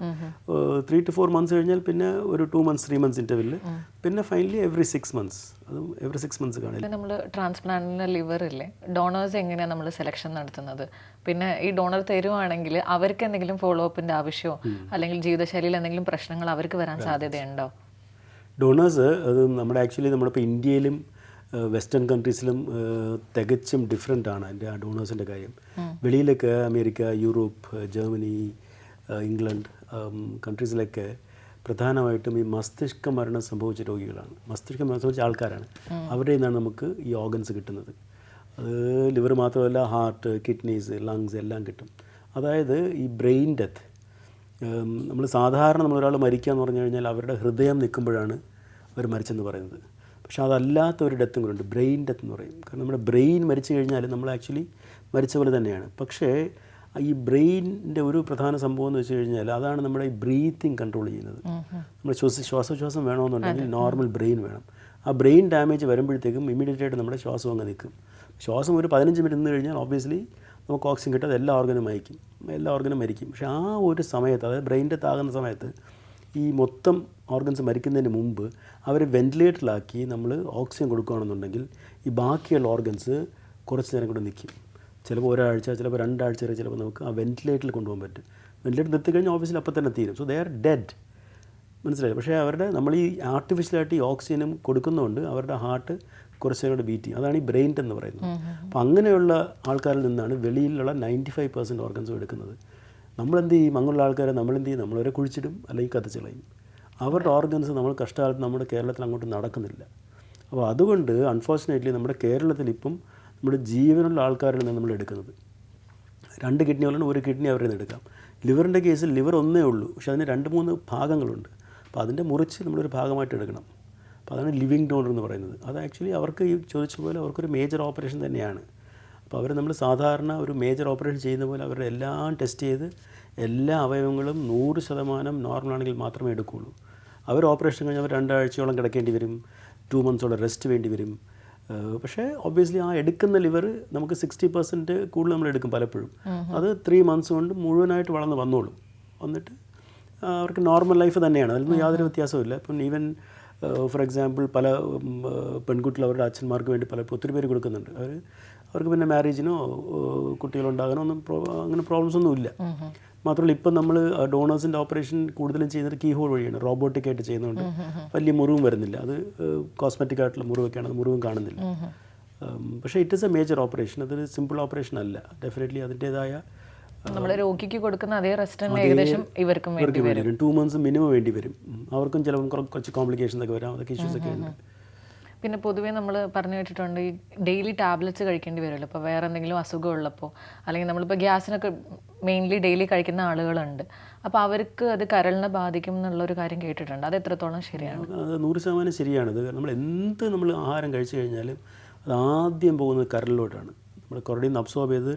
ത്രീ ടു ഫോർ മന്ത്സ് കഴിഞ്ഞാൽ പിന്നെ ഒരു ടു മന്ത്സ് ത്രീ മന്ത്സ് ഇന്റർവെല്ലിൽ പിന്നെ ഫൈനലി എവറി സിക്സ് മന്ത്സ് അതും എവറി സിക്സ് മന്ത്സ് കാണില്ല നമ്മൾ ട്രാൻസ്പ്ലാന്റിന് ലിവർ ഇല്ലേ? ഡോണേഴ്സ് എങ്ങനെയാണ് നമ്മൾ സെലക്ഷൻ നടത്തുന്നത്? പിന്നെ ഈ ഡോണർ തരുവാണെങ്കിൽ അവർക്ക് എന്തെങ്കിലും ഫോളോ അപ്പിന്റെ ആവശ്യമോ അല്ലെങ്കിൽ ജീവിതശൈലിയിൽ എന്തെങ്കിലും പ്രശ്നങ്ങൾ അവർക്ക് വരാൻ സാധ്യതയുണ്ടോ? ഡോണേഴ്സ് അത് നമ്മുടെ ആക്ച്വലി നമ്മളിപ്പോൾ ഇന്ത്യയിലും വെസ്റ്റേൺ കൺട്രീസിലും തികച്ചും ഡിഫറെന്റ് ആണ് ആ ഡോണേഴ്സിന്റെ കാര്യം. വെളിയിലൊക്കെ അമേരിക്ക യൂറോപ്പ് ജർമ്മനി ഇംഗ്ലണ്ട് കൺട്രീസിലൊക്കെ പ്രധാനമായിട്ടും ഈ മസ്തിഷ്ക മരണം സംഭവിച്ച രോഗികളാണ്. മസ്തിഷ്ക മരണം സംഭവിച്ച ആൾക്കാരാണ്. അവരുടെ നിന്നാണ് നമുക്ക് ഈ ഓർഗൻസ് കിട്ടുന്നത്. അത് ലിവർ മാത്രമല്ല ഹാർട്ട് കിഡ്നീസ് ലങ്സ് എല്ലാം കിട്ടും. അതായത് ഈ ബ്രെയിൻ ഡെത്ത് നമ്മൾ സാധാരണ നമ്മളൊരാൾ മരിക്കുക എന്ന് പറഞ്ഞു കഴിഞ്ഞാൽ അവരുടെ ഹൃദയം നിൽക്കുമ്പോഴാണ് അവർ മരിച്ചെന്ന് പറയുന്നത്. പക്ഷേ അതല്ലാത്ത ഒരു ഡെത്തും കൂടെ ഉണ്ട്. ബ്രെയിൻ ഡെത്ത് എന്ന് പറയും. കാരണം നമ്മുടെ ബ്രെയിൻ മരിച്ചു കഴിഞ്ഞാൽ നമ്മൾ ആക്ച്വലി മരിച്ച പോലെ തന്നെയാണ്. പക്ഷേ ഈ ബ്രെയിനിന്റെ ഒരു പ്രധാന സംഭവം എന്ന് വെച്ച് കഴിഞ്ഞാൽ അതാണ് നമ്മുടെ ഈ ബ്രീത്തിങ് കൺട്രോൾ ചെയ്യുന്നത്. നമ്മൾ ശ്വസ ശ്വാസോച്ഛ്വാസം വേണമെന്നുണ്ടെങ്കിൽ നോർമൽ ബ്രെയിൻ വേണം. ആ ബ്രെയിൻ ഡാമേജ് വരുമ്പോഴത്തേക്കും ഇമ്മീഡിയറ്റ് ആയിട്ട് നമ്മുടെ ശ്വാസം അങ്ങ് നിൽക്കും. ശ്വാസം ഒരു പതിനഞ്ച് മിനിറ്റ് നിന്ന് കഴിഞ്ഞാൽ ഓബ്വിയസ്ലി നമുക്ക് ഓക്സിജൻ കിട്ടാതെ എല്ലാ ഓർഗനും മരിക്കും. എല്ലാ ഓർഗനും മരിക്കും. പക്ഷേ ആ ഒരു സമയത്ത് അതായത് ബ്രെയിൻ ബ്രെയിന്റെ താകുന്ന സമയത്ത് ഈ മൊത്തം ഓർഗൻസ് മരിക്കുന്നതിന് മുമ്പ് അവർ വെന്റിലേറ്ററിലാക്കി നമ്മൾ ഓക്സിജൻ കൊടുക്കുകയാണെന്നുണ്ടെങ്കിൽ ഈ ബാക്കിയുള്ള ഓർഗൻസ് കുറച്ച് നേരം കൂടെ നിൽക്കും ചിലപ്പോൾ ഒരാഴ്ച ചിലപ്പോൾ രണ്ടാഴ്ച വരെ ചിലപ്പോൾ നമുക്ക് ആ വെന്റിലേറ്ററിൽ കൊണ്ടുപോകാൻ പറ്റും. വെന്റിലേറ്റർ നിർത്തി കഴിഞ്ഞാൽ ഓഫീസിൽ അപ്പം തന്നെ തീരും. സോ ദേ ആർ ഡെഡ് മനസ്സിലായി? പക്ഷേ അവരുടെ നമ്മൾ ഈ ആർട്ടിഫിഷ്യലായിട്ട് ഈ ഓക്സിജനും കൊടുക്കുന്നതുകൊണ്ട് അവരുടെ ഹാർട്ട് കുറച്ച് നേരം കൂടെ ബീറ്റ് ചെയ്യും. അതാണ് ഈ ബ്രെയിൻ എന്ന് പറയുന്നത്. അപ്പോൾ അങ്ങനെയുള്ള ആൾക്കാരിൽ നിന്നാണ് വെളിയിലുള്ള നയന്റി ഫൈവ് പെർസെന്റ് ഓർഗൻസും എടുക്കുന്നത്. നമ്മളെന്ത് ചെയ്യും? അങ്ങനെയുള്ള ആൾക്കാരെ നമ്മളെന്ത് ചെയ്യും? നമ്മളവരെ കുഴിച്ചിടും അല്ലെങ്കിൽ കത്തിച്ച് കളയും. അവരുടെ ഓർഗൻസ് നമ്മൾ കഷ്ടകാലത്ത് നമ്മുടെ കേരളത്തിൽ അങ്ങോട്ട് നടക്കുന്നില്ല. അപ്പോൾ അതുകൊണ്ട് അൺഫോർച്ചുനേറ്റ്ലി നമ്മുടെ കേരളത്തിൽ ഇപ്പം നമ്മുടെ ജീവനുള്ള ആൾക്കാരിൽ നിന്ന് നമ്മൾ എടുക്കുന്നത്. രണ്ട് കിഡ്നി ഉള്ള ഒരു കിഡ്നി അവരിൽ നിന്ന് എടുക്കാം. ലിവറിന്റെ കേസിൽ ലിവർ ഒന്നേ ഉള്ളൂ. പക്ഷേ അതിന് രണ്ട് മൂന്ന് ഭാഗങ്ങളുണ്ട്. അപ്പോൾ അതിന്റെ മുറിച്ച് നമ്മളൊരു ഭാഗമായിട്ട് എടുക്കണം. അപ്പോൾ അതാണ് ലിവിങ് ഡോണർ എന്ന് പറയുന്നത്. അത് ആക്ച്വലി അവർക്ക് ഈ ചോദിച്ച പോലെ അവർക്കൊരു മേജർ ഓപ്പറേഷൻ തന്നെയാണ്. അപ്പോൾ അവർ നമ്മൾ സാധാരണ ഒരു മേജർ ഓപ്പറേഷൻ ചെയ്യുന്ന പോലെ അവരുടെ എല്ലാം ടെസ്റ്റ് ചെയ്ത് എല്ലാ അവയവങ്ങളും നൂറ് ശതമാനം നോർമലാണെങ്കിൽ മാത്രമേ എടുക്കുകയുള്ളൂ അവർ ഓപ്പറേഷൻ കഴിഞ്ഞാൽ അവർ രണ്ടാഴ്ചയോളം കിടക്കേണ്ടി വരും. ടു മന്ത്സോളം റെസ്റ്റ് വേണ്ടി വരും. പക്ഷേ ഒബ്വിയസ്ലി ആ എടുക്കുന്ന ലിവർ നമുക്ക് സിക്സ്റ്റി പെർസെന്റ് കൂടുതൽ നമ്മൾ എടുക്കും പലപ്പോഴും. അത് ത്രീ മന്ത്സ് കൊണ്ട് മുഴുവനായിട്ട് വളർന്ന് വന്നോളും. വന്നിട്ട് അവർക്ക് നോർമൽ ലൈഫ് തന്നെയാണ്. അതിലൊന്നും യാതൊരു വ്യത്യാസവും ഇല്ല ഇപ്പം ഈവൻ ഫോർ എക്സാമ്പിൾ പല പെൺകുട്ടികൾ അവരുടെ അച്ഛന്മാർക്ക് വേണ്ടി പല ഒത്തിരി പേര് കൊടുക്കുന്നുണ്ട്. അവർ അവർക്ക് പിന്നെ മാരേജിനോ കുട്ടികളുണ്ടാകാനോ ഒന്നും അങ്ങനെ പ്രോബ്ലംസ് ഒന്നും ഇല്ല. മാത്രമല്ല ഇപ്പം നമ്മൾ ഡോണേഴ്സിന്റെ ഓപ്പറേഷൻ കൂടുതലും ചെയ്യുന്നത് കീഹോൾ വഴിയാണ്. റോബോട്ടിക് ആയിട്ട് ചെയ്യുന്നതുകൊണ്ട് വലിയ മുറിവും വരുന്നില്ല. അത് കോസ്മെറ്റിക് ആയിട്ടുള്ള മുറിവൊക്കെയാണ്. അത് മുറിവും കാണുന്നില്ല. പക്ഷേ it is a major operation അതൊരു സിമ്പിൾ ഓപ്പറേഷൻ അല്ല. ഡെഫിനറ്റ്ലി അതിന്റേതായ നമ്മുടെ രോഗിക്ക് കൊടുക്കുന്ന അതേ റെസ്റ്റ് തന്നെ ഏകദേശം ഇവർക്കും വേണ്ടി വരും. ടു മന്ത്സ് മിനിമം വേണ്ടി വരും. അവർക്കും ചിലപ്പോൾ കുറച്ച് കോംപ്ലിക്കേഷൻസ് ഒക്കെ വരാം. അതൊക്കെ ഇഷ്യൂസ് ഒക്കെ ഉണ്ട്. പിന്നെ പൊതുവേ നമ്മൾ പറഞ്ഞു കേട്ടിട്ടുണ്ട് ഈ ഡെയിലി ടാബ്ലറ്റ്സ് കഴിക്കേണ്ടി വരുമല്ലോ. ഇപ്പോൾ വേറെ എന്തെങ്കിലും അസുഖം ഉള്ളപ്പോൾ അല്ലെങ്കിൽ നമ്മളിപ്പോൾ ഗ്യാസിനൊക്കെ മെയിൻലി ഡെയിലി കഴിക്കുന്ന ആളുകളുണ്ട്. അപ്പോൾ അവർക്ക് അത് കരളിനെ ബാധിക്കും എന്നുള്ളൊരു കാര്യം കേട്ടിട്ടുണ്ട്. അത് എത്രത്തോളം ശരിയാണ്? അത് നൂറ് ശതമാനം ശരിയാണ് ഇത് നമ്മൾ എന്ത് നമ്മൾ ആഹാരം കഴിച്ചു കഴിഞ്ഞാലും അത് ആദ്യം പോകുന്നത് കരളിലോട്ടാണ്. നമ്മുടെ കുറടിയിൽ നിന്ന് അബ്സോർബ് ചെയ്ത്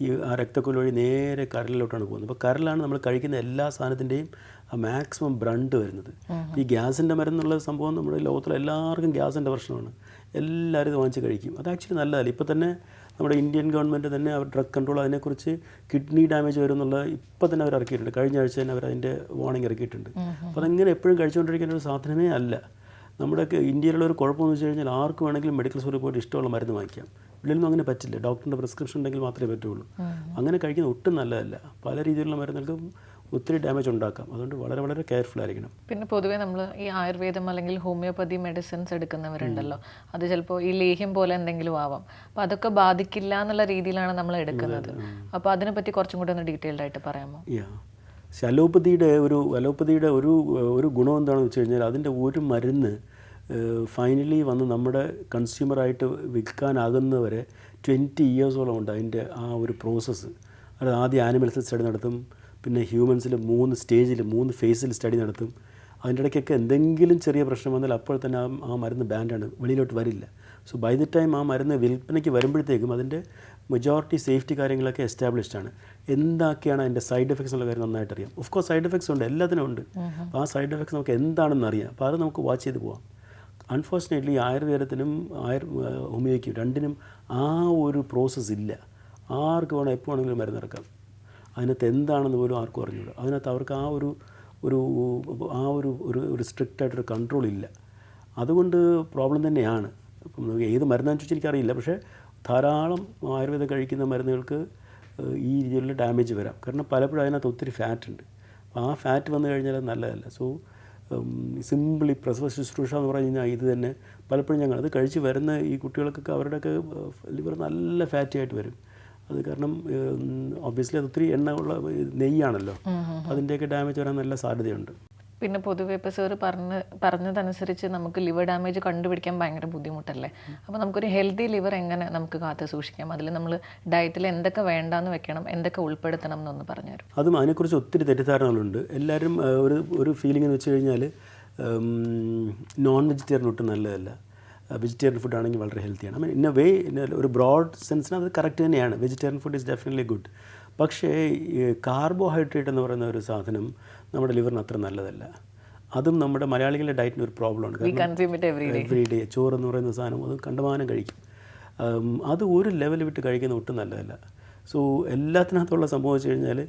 ഈ ആ രക്തക്കുഴൽ വഴി നേരെ കരലിലോട്ടാണ് പോകുന്നത്. അപ്പോൾ കരലാണ് നമ്മൾ കഴിക്കുന്ന എല്ലാ സാധനത്തിന്റെയും മാക്സിമം ബ്രണ്ട് വരുന്നത്. ഈ ഗ്യാസിന്റെ മരുന്നുള്ള സംഭവം നമ്മുടെ ലോകത്തിലെ എല്ലാവർക്കും ഗ്യാസിന്റെ പ്രശ്നമാണ്. എല്ലാവരും ഇത് വാങ്ങിച്ച് കഴിക്കും. അത് ആക്ച്വലി നല്ലതല്ല. ഇപ്പോൾ തന്നെ നമ്മുടെ ഇന്ത്യൻ ഗവൺമെന്റ് തന്നെ അവർ ഡ്രഗ് കൺട്രോൾ അതിനെക്കുറിച്ച് കിഡ്നി ഡാമേജ് വരും എന്നുള്ള ഇപ്പോൾ തന്നെ അവർ ഇറക്കിയിട്ടുണ്ട്. കഴിഞ്ഞ ആഴ്ച തന്നെ അവർ അതിന്റെ വാർണിംഗ് ഇറക്കിയിട്ടുണ്ട്. അപ്പോൾ അതങ്ങനെ എപ്പോഴും കഴിച്ചുകൊണ്ടിരിക്കുന്ന ഒരു സാധനമേ അല്ല. നമ്മുടെ ഒക്കെ ഇന്ത്യയിലുള്ള ഒരു കുഴപ്പമെന്ന് വെച്ച് കഴിഞ്ഞാൽ ആർക്ക് വേണമെങ്കിലും മെഡിക്കൽ സ്റ്റോറിൽ പോയിട്ട് ഇഷ്ടമുള്ള മരുന്ന് വാങ്ങിക്കാം. വെളിയിലൊന്നും അങ്ങനെ പറ്റില്ല. ഡോക്ടറിന്റെ പ്രിസ്ക്രിപ്ഷൻ ഉണ്ടെങ്കിൽ മാത്രമേ പറ്റുള്ളൂ. അങ്ങനെ കഴിക്കുന്നത് ഒട്ടും നല്ലതല്ല. പല രീതിയിലുള്ള മരുന്നുകൾക്കും ഒത്തിരി ഡാമേജ് ഉണ്ടാക്കാം. അതുകൊണ്ട് വളരെ വളരെ കെയർഫുൾ ആയിരിക്കണം. പിന്നെ പൊതുവേ നമ്മൾ ഈ ആയുർവേദം അല്ലെങ്കിൽ ഹോമിയോപ്പതി മെഡിസിൻസ് എടുക്കുന്നവരുണ്ടല്ലോ. അത് ചിലപ്പോൾ ഈ ലേഹ്യം പോലെ എന്തെങ്കിലും ആവാം. അപ്പോൾ അതൊക്കെ ബാധിക്കില്ല എന്നുള്ള രീതിയിലാണ് നമ്മൾ എടുക്കുന്നത്. അപ്പോൾ അതിനെപ്പറ്റി കുറച്ചും കൂടി ഒന്ന് ഡീറ്റെയിൽഡ് ആയിട്ട് പറയാമോ? അലോപ്പതിയുടെ ഒരു അലോപ്പതിയുടെ ഒരു ഒരു ഗുണം എന്താണെന്ന് വെച്ച് കഴിഞ്ഞാൽ അതിന്റെ ഒരു മരുന്ന് ഫൈനലി വന്ന് നമ്മുടെ കൺസ്യൂമറായിട്ട് വിൽക്കാനാകുന്നവരെ ട്വന്റി ഇയേഴ്സോളം ഉണ്ട് അതിന്റെ ആ ഒരു പ്രോസസ്സ് അത് ആദ്യം ആനിമൽസിൽ സ്റ്റഡി നടത്തും പിന്നെ ഹ്യൂമൻസിൽ മൂന്ന് സ്റ്റേജിൽ മൂന്ന് ഫേസിൽ സ്റ്റഡി നടത്തും. അതിന്റെ ഇടയ്ക്കൊക്കെ എന്തെങ്കിലും ചെറിയ പ്രശ്നം വന്നാൽ അപ്പോൾ തന്നെ ആ ആ മരുന്ന് ബാൻഡാണ് വെളിയിലോട്ട് വരില്ല. സോ ബൈ ദി ടൈം ആ മരുന്ന് വിൽപ്പനയ്ക്ക് വരുമ്പോഴത്തേക്കും അതിന്റെ മെജോറിറ്റി സേഫ്റ്റി കാര്യങ്ങളൊക്കെ എസ്റ്റാബ്ലിഷ്ഡ് ആണ്. എന്തൊക്കെയാണ് അതിന്റെ സൈഡ് എഫക്ട്സ് എന്നുള്ള കാര്യം നന്നായിട്ട് അറിയാം ഓഫ് കോഴ്സ് സൈഡ് എഫക്ട്സ് ഉണ്ട് എല്ലാത്തിനും ഉണ്ട്. അപ്പോൾ ആ സൈഡ് എഫക്ട്സ് നമുക്ക് എന്താണെന്ന് അറിയാം അപ്പോൾ അത് നമുക്ക് വാച്ച് ചെയ്ത് പോവാം. അൺഫോർച്ചുനേറ്റ്ലി ആയുർവേദത്തിനും ആയുർ ഹോമിയോയ്ക്കും രണ്ടിനും ആ ഒരു പ്രോസസ്സ് ഇല്ല. ആർക്ക് വേണം എപ്പോൾ വേണമെങ്കിലും മരുന്നിറക്കാം അതിനകത്ത് എന്താണെന്ന് പോലും ആർക്കും അറിഞ്ഞൂട. അതിനകത്ത് അവർക്ക് ആ ഒരു ഒരു ആ ഒരു ഒരു ഒരു സ്ട്രിക്റ്റ് ആയിട്ടൊരു കൺട്രോൾ ഇല്ല. അതുകൊണ്ട് പ്രോബ്ലം തന്നെയാണ്. ഇപ്പം ഏത് മരുന്നാന്ന് ചോദിച്ചാൽ എനിക്കറിയില്ല. പക്ഷേ ധാരാളം ആയുർവേദം കഴിക്കുന്ന മരുന്നുകൾക്ക് ഈ രീതിയിലുള്ള ഡാമേജ് വരാം. കാരണം പലപ്പോഴും അതിനകത്ത് ഒത്തിരി ഫാറ്റ് ഉണ്ട്. അപ്പോൾ ആ ഫാറ്റ് വന്നു കഴിഞ്ഞാൽ നല്ലതല്ല. സോ സിമ്പിളി പ്രസവ ശുശ്രൂഷ എന്ന് പറഞ്ഞു കഴിഞ്ഞാൽ ഇത് തന്നെ പലപ്പോഴും ഞങ്ങൾ അത് കഴിച്ച് വരുന്ന ഈ കുട്ടികൾക്കൊക്കെ അവരുടെയൊക്കെ ലിവർ നല്ല ഫാറ്റി ആയിട്ട് വരും. അത് കാരണം ഒബ്വിയസ്ലി അത് ഒത്തിരി എണ്ണ ഉള്ള നെയ്യാണല്ലോ. അതിന്റെയൊക്കെ ഡാമേജ് വരാൻ നല്ല സാധ്യതയുണ്ട്. പിന്നെ പൊതുവെ ഇപ്പോൾ സാർ പറഞ്ഞ് പറഞ്ഞതനുസരിച്ച് നമുക്ക് ലിവർ ഡാമേജ് കണ്ടുപിടിക്കാൻ ഭയങ്കര ബുദ്ധിമുട്ടല്ലേ? അപ്പോൾ നമുക്കൊരു ഹെൽത്തി ലിവർ എങ്ങനെ നമുക്ക് കാത്തു സൂക്ഷിക്കാം? അതിൽ നമ്മൾ ഡയറ്റിൽ എന്തൊക്കെ വേണ്ടാന്ന് വെക്കണം എന്തൊക്കെ ഉൾപ്പെടുത്തണം എന്നൊന്ന് പറഞ്ഞുതരും. അതും അതിനെക്കുറിച്ച് ഒത്തിരി തെറ്റിദ്ധാരണകളുണ്ട്. എല്ലാവരും ഒരു ഒരു ഫീലിംഗ് എന്ന് വെച്ച് കഴിഞ്ഞാൽ നോൺ വെജിറ്റേറിയൻ ഒട്ടും നല്ലതല്ല. വെജിറ്റേറിയൻ ഫുഡ് ആണെങ്കിൽ വളരെ ഹെൽത്തിയാണ് ഇൻ എ വേ ഒരു ബ്രോഡ് സെൻസിന് അത് കറക്റ്റ് തന്നെയാണ്. Vegetarian food is definitely good പക്ഷേ കാർബോഹൈഡ്രേറ്റ് എന്ന് പറയുന്ന ഒരു സാധനം നമ്മുടെ ലിവറിന് അത്ര നല്ലതല്ല. അതും നമ്മുടെ മലയാളികളുടെ ഡയറ്റിന് ഒരു പ്രോബ്ലം ഉണ്ട് എവറി ഡേ ചോറ് എന്ന് പറയുന്ന സാധനം അത് കണ്ടമാനം കഴിക്കും. അത് ഒരു ലെവൽ വിട്ട് കഴിക്കുന്ന ഒട്ടും നല്ലതല്ല. സോ എല്ലാത്തിനകത്തുള്ള സംഭവം വെച്ച് കഴിഞ്ഞാൽ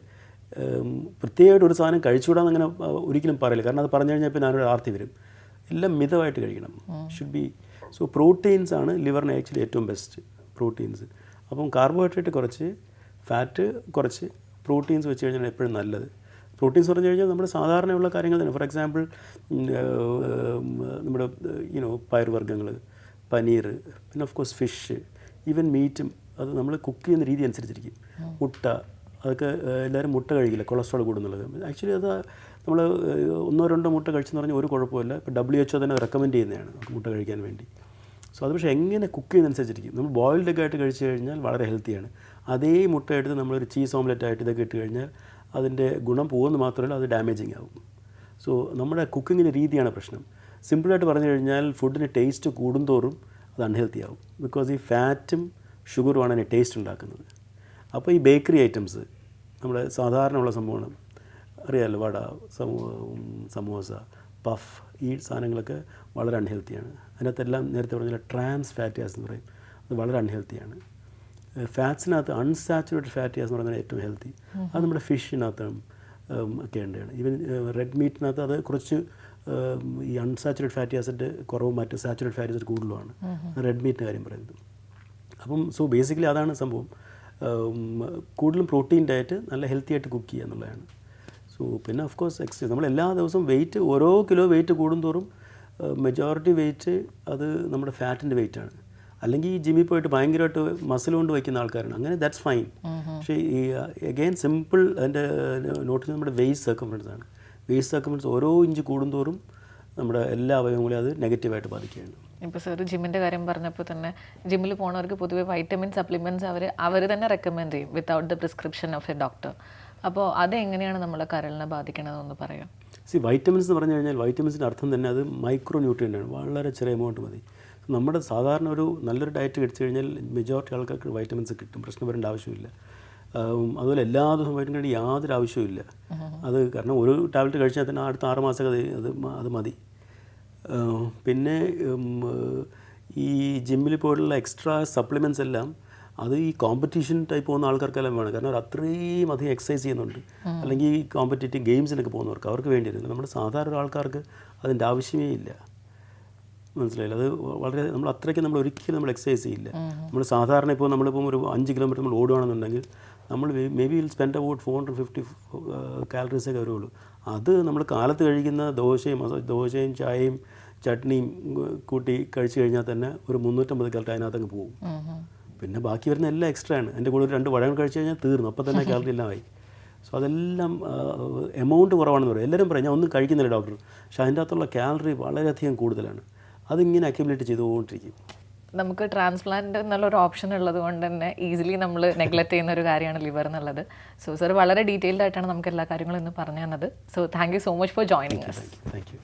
പ്രത്യേകമായിട്ട് ഒരു സാധനം കഴിച്ചുകൂടാന്ന് അങ്ങനെ ഒരിക്കലും പറയില്ല. കാരണം അത് പറഞ്ഞു കഴിഞ്ഞാൽ പിന്നെ ഞാനൊരു ആർത്തി വരും. എല്ലാം മിതമായിട്ട് കഴിക്കണം. ഷുഡ് ബി സോ പ്രോട്ടീൻസ് ആണ് ലിവറിന് ആക്ച്വലി ഏറ്റവും ബെസ്റ്റ് പ്രോട്ടീൻസ് അപ്പം കാർബോഹൈഡ്രേറ്റ് കുറച്ച് ഫാറ്റ് കുറച്ച് പ്രോട്ടീൻസ് വെച്ച് കഴിഞ്ഞാൽ എപ്പോഴും നല്ലത്. പ്രോട്ടീൻസ് പറഞ്ഞു കഴിഞ്ഞാൽ നമ്മുടെ സാധാരണയുള്ള കാര്യങ്ങൾ തന്നെ. ഫോർ എക്സാമ്പിൾ നമ്മുടെ യുനോ പയർവർഗങ്ങൾ പനീർ പിന്നെ ഓഫ് കോഴ്സ് ഫിഷ് ഈവൻ മീറ്റും അത് നമ്മൾ കുക്ക് ചെയ്യുന്ന രീതി അനുസരിച്ചിരിക്കും. മുട്ട അതൊക്കെ എല്ലാവരും മുട്ട കഴിക്കില്ല? കൊളസ്ട്രോൾ കൂടുന്നുള്ളത്. ആക്ച്വലി അത് നമ്മൾ ഒന്നോ രണ്ടോ മുട്ട കഴിച്ചെന്ന് പറഞ്ഞാൽ ഒരു കുഴപ്പമില്ല ഇപ്പോൾ ഡബ്ല്യു എച്ച് തന്നെ റെക്കമെൻഡ് ചെയ്യുന്നതാണ് മുട്ട കഴിക്കാൻ വേണ്ടി. സോ അത് പക്ഷേ എങ്ങനെ കുക്ക് ചെയ്യുന്നതനുസരിച്ചിരിക്കും നമ്മൾ ബോയിൽഡ് ഒക്കെ ആയിട്ട് കഴിച്ചു കഴിഞ്ഞാൽ വളരെ ഹെൽത്തിയാണ് അതേ മുട്ട എടുത്ത് നമ്മളൊരു ചീസ് ഓംലെറ്റ് ആയിട്ട് ഇതൊക്കെ ഇട്ട് കഴിഞ്ഞാൽ അതിന്റെ ഗുണം പോകുന്നത് മാത്രമല്ല അത് ഡാമേജിങ് ആകും സോ നമ്മുടെ കുക്കിങ്ങിന്റെ രീതിയാണ് പ്രശ്നം. സിമ്പിളായിട്ട് പറഞ്ഞു കഴിഞ്ഞാൽ ഫുഡിന് ടേസ്റ്റ് കൂടുന്തോറും അത് അൺഹെൽത്തി ആകും ബിക്കോസ് ഈ ഫാറ്റും ഷുഗറും ആണ് അതിനെ ടേസ്റ്റ് ഉണ്ടാക്കുന്നത്. അപ്പോൾ ഈ ബേക്കറി ഐറ്റംസ് നമ്മുടെ സാധാരണയുള്ള സംഭവമാണ്. അറിയാമല്ലോ വട സമോസ പഫ് ഈ സാധനങ്ങളൊക്കെ വളരെ അൺഹെൽത്തിയാണ് അതിനകത്തെല്ലാം നേരത്തെ പറഞ്ഞ ട്രാൻസ് ഫാറ്റി ആസ് എന്ന് പറയും. അത് വളരെ അൺഹെൽത്തിയാണ് ഫാറ്റ്സിനകത്ത് അൺസാച്ചുറേറ്റഡ് ഫാറ്റി ആസ് എന്ന് പറയുന്നത് ഏറ്റവും ഹെൽത്തി. അത് നമ്മുടെ ഫിഷിനകത്തും ഒക്കെ ഉണ്ടാണ് ഈവൻ റെഡ് മീറ്റിനകത്ത് അത് കുറച്ച് ഈ അൺസാച്ചുറേറ്റഡ് ഫാറ്റി ആസിഡ് കുറവും മറ്റ് സാച്ചുറേറ്റ് ഫാറ്റി ആസിഡ് കൂടുതലുമാണ്. റെഡ് മീറ്റിന്റെ കാര്യം പറയുന്നത്. അപ്പം സോ ബേസിക്കലി അതാണ് സംഭവം. കൂടുതലും പ്രോട്ടീൻ ഡയറ്റ് നല്ല ഹെൽത്തി ആയിട്ട് കുക്ക് ചെയ്യുക എന്നുള്ളതാണ്. സോ പിന്നെ ഓഫ് കോഴ്സ് എക്സസൈസ് നമ്മൾ എല്ലാ ദിവസവും വെയിറ്റ് ഓരോ കിലോ വെയിറ്റ് കൂടുന്തോറും മെജോറിറ്റി വെയിറ്റ് അത് നമ്മുടെ ഫാറ്റിന്റെ വെയിറ്റാണ് ആണ്. അല്ലെങ്കിൽ ഈ ജിമ്മിൽ പോയിട്ട് ഭയങ്കരമായിട്ട് മസിൽ കൊണ്ട് വയ്ക്കുന്ന ആൾക്കാരാണ്. അങ്ങനെ ദാറ്റ്സ് ഫൈൻ പക്ഷേ ഈ അഗെയിൻ സിമ്പിൾ അതിന്റെ നോട്ടിൽ നമ്മുടെ വെയ്സ് സർക്കംഫറൻസ് ആണ്. വെയ്സ് സർക്കംഫറൻസ് ഓരോ ഇഞ്ച് കൂടുന്തോറും നമ്മുടെ എല്ലാ അവയവങ്ങളെയും അത് നെഗറ്റീവായിട്ട് ബാധിക്കുകയാണ്. ഇപ്പോൾ സാർ ജിമ്മിന്റെ കാര്യം പറഞ്ഞപ്പോൾ തന്നെ ജിമ്മിൽ പോണവർക്ക് പൊതുവെ വൈറ്റമിൻ സപ്ലിമെന്റ്സ് അവർ അവർ തന്നെ റെക്കമെൻഡ് ചെയ്യും without the prescription of a doctor അപ്പോൾ അതെങ്ങനെയാണ് നമ്മളെ കരളിനെ ബാധിക്കണതെന്ന് പറയാം? സി വൈറ്റമിൻസ് എന്ന് പറഞ്ഞു കഴിഞ്ഞാൽ വൈറ്റമിൻസിന്റെ അർത്ഥം തന്നെ അത് മൈക്രോ ന്യൂട്രിയന്റ് ആണ്. വളരെ ചെറിയ എമൗണ്ട് മതി. നമ്മുടെ സാധാരണ ഒരു നല്ലൊരു ഡയറ്റ് കഴിച്ചു കഴിഞ്ഞാൽ മെജോറിറ്റി ആൾക്കാർക്ക് വൈറ്റമിൻസ് കിട്ടും. പ്രശ്നം വരേണ്ട ആവശ്യമില്ല. അതുപോലെ എല്ലാ ദിവസവും വൈറ്റമിൻ യാതൊരു ആവശ്യമില്ല അത് കാരണം ഒരു ടാബ്ലറ്റ് കഴിച്ചാൽ തന്നെ അടുത്ത ആറ് മാസമൊക്കെ അത് അത് മതി. പിന്നെ ഈ ജിമ്മിൽ പോയിട്ടുള്ള എക്സ്ട്രാ സപ്ലിമെന്റ്സ് എല്ലാം അത് ഈ കോമ്പറ്റീഷൻ ടൈപ്പ് പോകുന്ന ആൾക്കാർക്കെല്ലാം വേണം. കാരണം അവർ അത്രയും അധികം എക്സസൈസ് ചെയ്യുന്നുണ്ട്. അല്ലെങ്കിൽ ഈ കോമ്പറ്റേറ്റീവ് ഗെയിംസിനൊക്കെ പോകുന്നവർക്ക് അവർക്ക് വേണ്ടി വരും നമ്മുടെ സാധാരണ ആൾക്കാർക്ക് അതിന്റെ ആവശ്യമേ ഇല്ല. മനസ്സിലായില്ല. അത് വളരെ നമ്മൾ അത്രയ്ക്ക് നമ്മൾ ഒരിക്കലും നമ്മൾ എക്സസൈസ് ചെയ്യില്ല. നമ്മൾ സാധാരണ ഇപ്പോൾ നമ്മളിപ്പം ഒരു അഞ്ച് കിലോമീറ്റർ നമ്മൾ ഓടുകയാണെന്നുണ്ടെങ്കിൽ നമ്മൾ maybe will spend about four hundred fifty കാലറീസേ കയറുള്ളൂ അത് നമ്മൾ കാലത്ത് കഴിക്കുന്ന ദോശയും ദോശയും ചായയും ചട്നിയും കൂട്ടി കഴിച്ചു കഴിഞ്ഞാൽ തന്നെ ഒരു മുന്നൂറ്റമ്പത് കാലത്ത് അതിനകത്ത് അങ്ങ് പോകും പിന്നെ ബാക്കി വരുന്ന എല്ലാം എക്സ്ട്രാ ആണ്. എന്റെ കൂടെ ഒരു രണ്ട് വഴങ്ങൾ കഴിച്ചു കഴിഞ്ഞാൽ തീർന്നു. അപ്പോൾ തന്നെ കാലറി എല്ലാം ആയി. സോ അതെല്ലാം എമൗണ്ട് കുറവാണെന്ന് പറയും. എല്ലാവരും പറയും ഞാൻ ഒന്നും കഴിക്കുന്നില്ല ഡോക്ടർ പക്ഷേ അതിന്റെ അകത്തുള്ള കാലറി വളരെയധികം കൂടുതലാണ്. അതിങ്ങനെ അക്യുമുലേറ്റ് ചെയ്തുകൊണ്ടിരിക്കും. നമുക്ക് ട്രാൻസ്പ്ലാന്റ് എന്നുള്ള ഒരു ഓപ്ഷൻ ഉള്ളത് കൊണ്ട് തന്നെ ഈസിലി നമ്മൾ നെഗ്ലക്ട് ചെയ്യുന്ന ഒരു കാര്യമാണ് ലിവർ എന്നുള്ളത്. സോ സർ വളരെ ഡീറ്റെയിൽഡ് ആയിട്ടാണ് നമുക്ക് എല്ലാ കാര്യങ്ങളും ഇന്ന് പറഞ്ഞു തന്നത്. So thank you so much for joining thank you